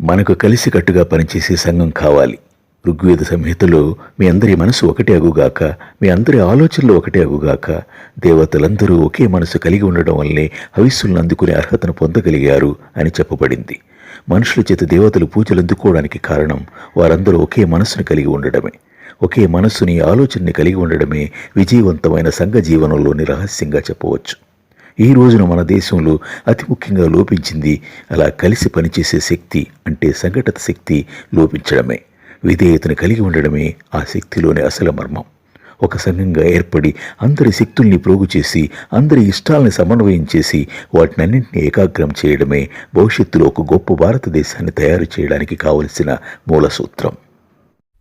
మనకు కలిసికట్టుగా పనిచేసే సంఘం కావాలి. ఋగ్వేద సంహితలో మీ అందరి మనసు ఒకటే అగుగాక మీ అందరి ఆలోచనలు ఒకటే అగుగాక దేవతలందరూ ఒకే మనసు కలిగి ఉండడం వల్లే హవిస్సులను అందుకునే అర్హతను పొందగలిగారు అని చెప్పబడింది. మనుషుల చేత దేవతలు పూజలు అందుకోవడానికి కారణం వారందరూ ఒకే మనస్సును కలిగి ఉండడమే. ఒకే మనస్సుని ఆలోచనని కలిగి ఉండడమే విజయవంతమైన సంఘ జీవనంలోని రహస్యంగా చెప్పవచ్చు. ఈ రోజున మన దేశంలో అతి ముఖ్యంగా లోపించింది అలా కలిసి పనిచేసే శక్తి అంటే సంఘటత శక్తి లోపించడమే. విధేయతను కలిగి ఉండడమే ఆ శక్తిలోని అసలు మర్మం. ఒక సంఘంగా ఏర్పడి అందరి శక్తుల్ని ప్రోగు చేసి అందరి ఇష్టాలని సమన్వయం చేసి వాటినన్నింటినీ ఏకాగ్రం చేయడమే భవిష్యత్తులో ఒక గొప్ప భారతదేశాన్ని తయారు చేయడానికి కావలసిన మూల సూత్రం.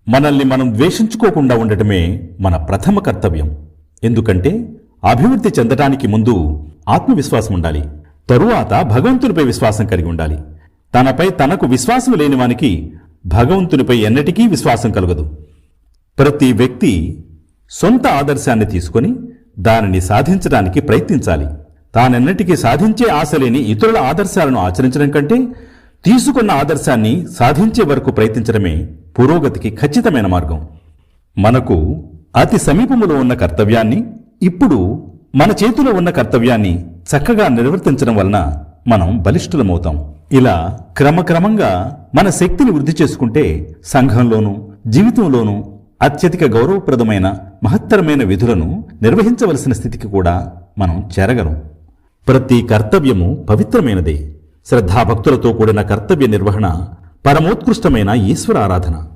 మనల్ని మనం ద్వేషించుకోకుండా ఉండటమే మన ప్రథమ కర్తవ్యం. ఎందుకంటే అభివృద్ధి చెందటానికి ముందు ఆత్మవిశ్వాసం ఉండాలి. తరువాత భగవంతునిపై విశ్వాసం కలిగి ఉండాలి. తనపై తనకు విశ్వాసం లేని వానికి భగవంతునిపై ఎన్నటికీ విశ్వాసం కలగదు. ప్రతి వ్యక్తి సొంత ఆదర్శాన్ని తీసుకొని దానిని సాధించడానికి ప్రయత్నించాలి. తానెన్నటికీ సాధించే ఆశ లేని ఇతరుల ఆదర్శాలను ఆచరించడం కంటే తీసుకున్న ఆదర్శాన్ని సాధించే వరకు ప్రయత్నించడమే పురోగతికి ఖచ్చితమైన మార్గం. మనకు అతి సమీపములో ఉన్న కర్తవ్యాన్ని ఇప్పుడు మన చేతిలో ఉన్న కర్తవ్యాన్ని చక్కగా నిర్వర్తించడం వలన మనం బలిష్ఠులమవుతాం. ఇలా క్రమక్రమంగా మన శక్తిని వృద్ధి చేసుకుంటే సంఘంలోనూ జీవితంలోనూ అత్యధిక గౌరవప్రదమైన మహత్తరమైన విధులను నిర్వహించవలసిన స్థితికి కూడా మనం చేరగలం. ప్రతి కర్తవ్యము పవిత్రమైనదే. శ్రద్ధాభక్తులతో కూడిన కర్తవ్య నిర్వహణ పరమోత్కృష్టమైన ఈశ్వర ఆరాధన